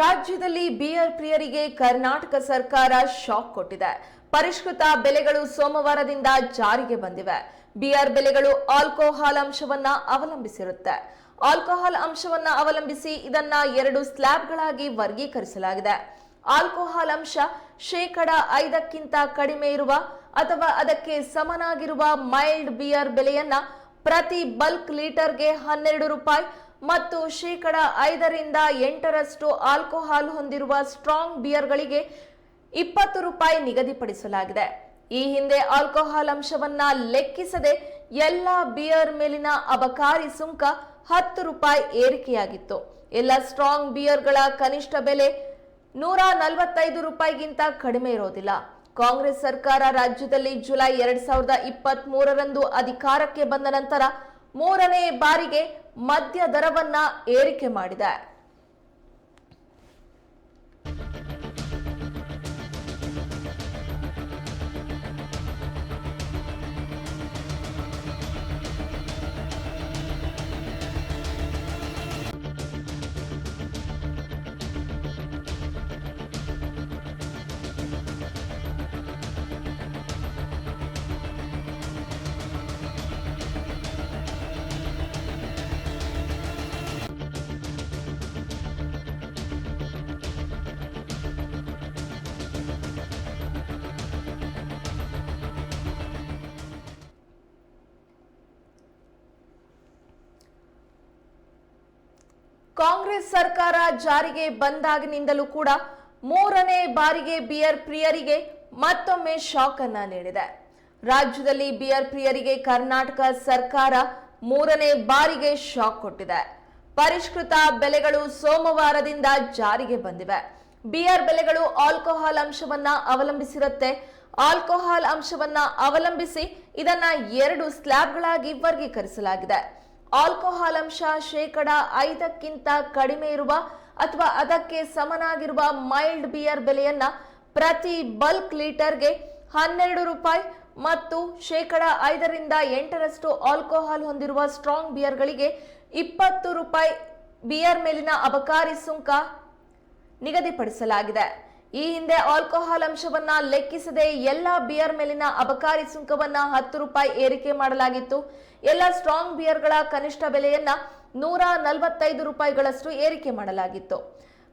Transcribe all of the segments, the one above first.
ರಾಜ್ಯದಲ್ಲಿ ಬಿಯರ್ ಪ್ರಿಯರಿಗೆ ಕರ್ನಾಟಕ ಸರ್ಕಾರ ಶಾಕ್ ಕೊಟ್ಟಿದೆ. ಪರಿಷ್ಕೃತ ಬೆಲೆಗಳು ಸೋಮವಾರದಿಂದ ಜಾರಿಗೆ ಬಂದಿವೆ. ಬಿಯರ್ ಬೆಲೆಗಳು ಆಲ್ಕೋಹಾಲ್ ಅಂಶವನ್ನ ಅವಲಂಬಿಸಿರುತ್ತೆ. ಆಲ್ಕೋಹಾಲ್ ಅಂಶವನ್ನ ಅವಲಂಬಿಸಿ ಇದನ್ನ ಎರಡು ಸ್ಲ್ಯಾಬ್ಗಳಾಗಿ ವರ್ಗೀಕರಿಸಲಾಗಿದೆ. ಆಲ್ಕೋಹಾಲ್ ಅಂಶ ಶೇಕಡ ಐದಕ್ಕಿಂತ ಕಡಿಮೆ ಇರುವ ಅಥವಾ ಅದಕ್ಕೆ ಸಮನಾಗಿರುವ ಮೈಲ್ಡ್ ಬಿಯರ್ ಬೆಲೆಯನ್ನ ಪ್ರತಿ ಬಲ್ಕ್ ಲೀಟರ್ಗೆ ಹನ್ನೆರಡು ರೂಪಾಯಿ ಮತ್ತು ಶೇಕಡ ಐದರಿಂದ ಎಂಟರಷ್ಟು ಆಲ್ಕೋಹಾಲ್ ಹೊಂದಿರುವ ಸ್ಟ್ರಾಂಗ್ ಬಿಯರ್ಗಳಿಗೆ ಇಪ್ಪತ್ತು ರೂಪಾಯಿ ನಿಗದಿಪಡಿಸಲಾಗಿದೆ. ಈ ಹಿಂದೆ ಆಲ್ಕೋಹಾಲ್ ಅಂಶವನ್ನ ಲೆಕ್ಕಿಸದೆ ಎಲ್ಲ ಬಿಯರ್ ಮೇಲಿನ ಅಬಕಾರಿ ಸುಂಕ ಹತ್ತು ರೂಪಾಯಿ ಏರಿಕೆಯಾಗಿತ್ತು. ಎಲ್ಲ ಸ್ಟ್ರಾಂಗ್ ಬಿಯರ್ಗಳ ಕನಿಷ್ಠ ಬೆಲೆ ನೂರ ನಲವತ್ತೈದು ರೂಪಾಯಿಗಿಂತ ಕಡಿಮೆ ಇರೋದಿಲ್ಲ. ಕಾಂಗ್ರೆಸ್ ಸರ್ಕಾರ ರಾಜ್ಯದಲ್ಲಿ ಜುಲೈ ಎರಡ್ ಸಾವಿರದ ಇಪ್ಪತ್ತ್ ಅಧಿಕಾರಕ್ಕೆ ಬಂದ ನಂತರ ಮೂರನೇ ಬಾರಿಗೆ ಮದ್ಯ ದರವನ್ನ ಏರಿಕೆ ಮಾಡಿದೆ. ಕಾಂಗ್ರೆಸ್ ಸರ್ಕಾರ ಜಾರಿಗೆ ಬಂದಾಗಿನಿಂದಲೂ ಕೂಡ ಮೂರನೇ ಬಾರಿಗೆ ಬಿಯರ್ ಪ್ರಿಯರಿಗೆ ಮತ್ತೊಮ್ಮೆ ಶಾಕ್ ಅನ್ನ ನೀಡಿದೆ. ರಾಜ್ಯದಲ್ಲಿ ಬಿಯರ್ ಪ್ರಿಯರಿಗೆ ಕರ್ನಾಟಕ ಸರ್ಕಾರ ಮೂರನೇ ಬಾರಿಗೆ ಶಾಕ್ ಕೊಟ್ಟಿದೆ. ಪರಿಷ್ಕೃತ ಬೆಲೆಗಳು ಸೋಮವಾರದಿಂದ ಜಾರಿಗೆ ಬಂದಿವೆ. ಬಿಯರ್ ಬೆಲೆಗಳು ಆಲ್ಕೋಹಾಲ್ ಅಂಶವನ್ನ ಅವಲಂಬಿಸಿರುತ್ತೆ. ಆಲ್ಕೋಹಾಲ್ ಅಂಶವನ್ನ ಅವಲಂಬಿಸಿ ಇದನ್ನ ಎರಡು ಸ್ಲ್ಯಾಬ್ಗಳಾಗಿ ವರ್ಗೀಕರಿಸಲಾಗಿದೆ. ಆಲ್ಕೋಹಾಲ್ ಅಂಶ ಶೇಕಡ ಐದಕ್ಕಿಂತ ಕಡಿಮೆ ಇರುವ ಅಥವಾ ಅದಕ್ಕೆ ಸಮನಾಗಿರುವ ಮೈಲ್ಡ್ ಬಿಯರ್ ಬೆಲೆಯನ್ನ ಪ್ರತಿ ಬಲ್ಕ್ ಲೀಟರ್ಗೆ ಹನ್ನೆರಡು ರೂಪಾಯಿ ಮತ್ತು ಶೇಕಡ ಐದರಿಂದ ಎಂಟರಷ್ಟು ಆಲ್ಕೋಹಾಲ್ ಹೊಂದಿರುವ ಸ್ಟ್ರಾಂಗ್ ಬಿಯರ್ಗಳಿಗೆ ಇಪ್ಪತ್ತು ರೂಪಾಯಿ ಬಿಯರ್ ಮೇಲಿನ ಅಬಕಾರಿ ಸುಂಕ ನಿಗದಿಪಡಿಸಲಾಗಿದೆ. ಈ ಹಿಂದೆ ಆಲ್ಕೋಹಾಲ್ ಅಂಶವನ್ನ ಲೆಕ್ಕಿಸದೆ ಎಲ್ಲ ಬಿಯರ್ ಮೇಲಿನ ಅಬಕಾರಿ ಸುಂಕವನ್ನ ಹತ್ತು ರೂಪಾಯಿ ಏರಿಕೆ ಮಾಡಲಾಗಿತ್ತು. ಎಲ್ಲ ಸ್ಟ್ರಾಂಗ್ ಬಿಯರ್ಗಳ ಕನಿಷ್ಠ ಬೆಲೆಯನ್ನ ನೂರ ನಲವತ್ತೈದು ರೂಪಾಯಿಗಳಷ್ಟು ಏರಿಕೆ ಮಾಡಲಾಗಿತ್ತು.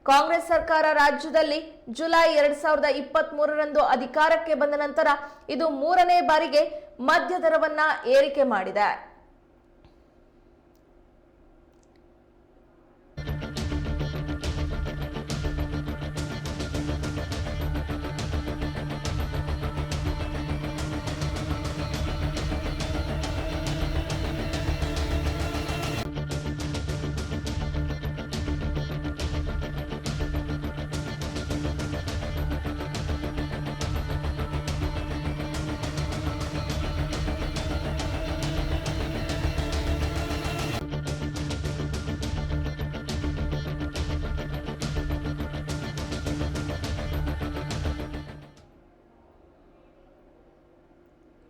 ಕಾಂಗ್ರೆಸ್ ಸರ್ಕಾರ ರಾಜ್ಯದಲ್ಲಿ ಜುಲೈ ಎರಡ್ ಸಾವಿರದ ಇಪ್ಪತ್ತ್ ಮೂರರಂದು ಅಧಿಕಾರಕ್ಕೆ ಬಂದ ನಂತರ ಇದು ಮೂರನೇ ಬಾರಿಗೆ ಮದ್ಯ ದರವನ್ನ ಏರಿಕೆ ಮಾಡಿದೆ.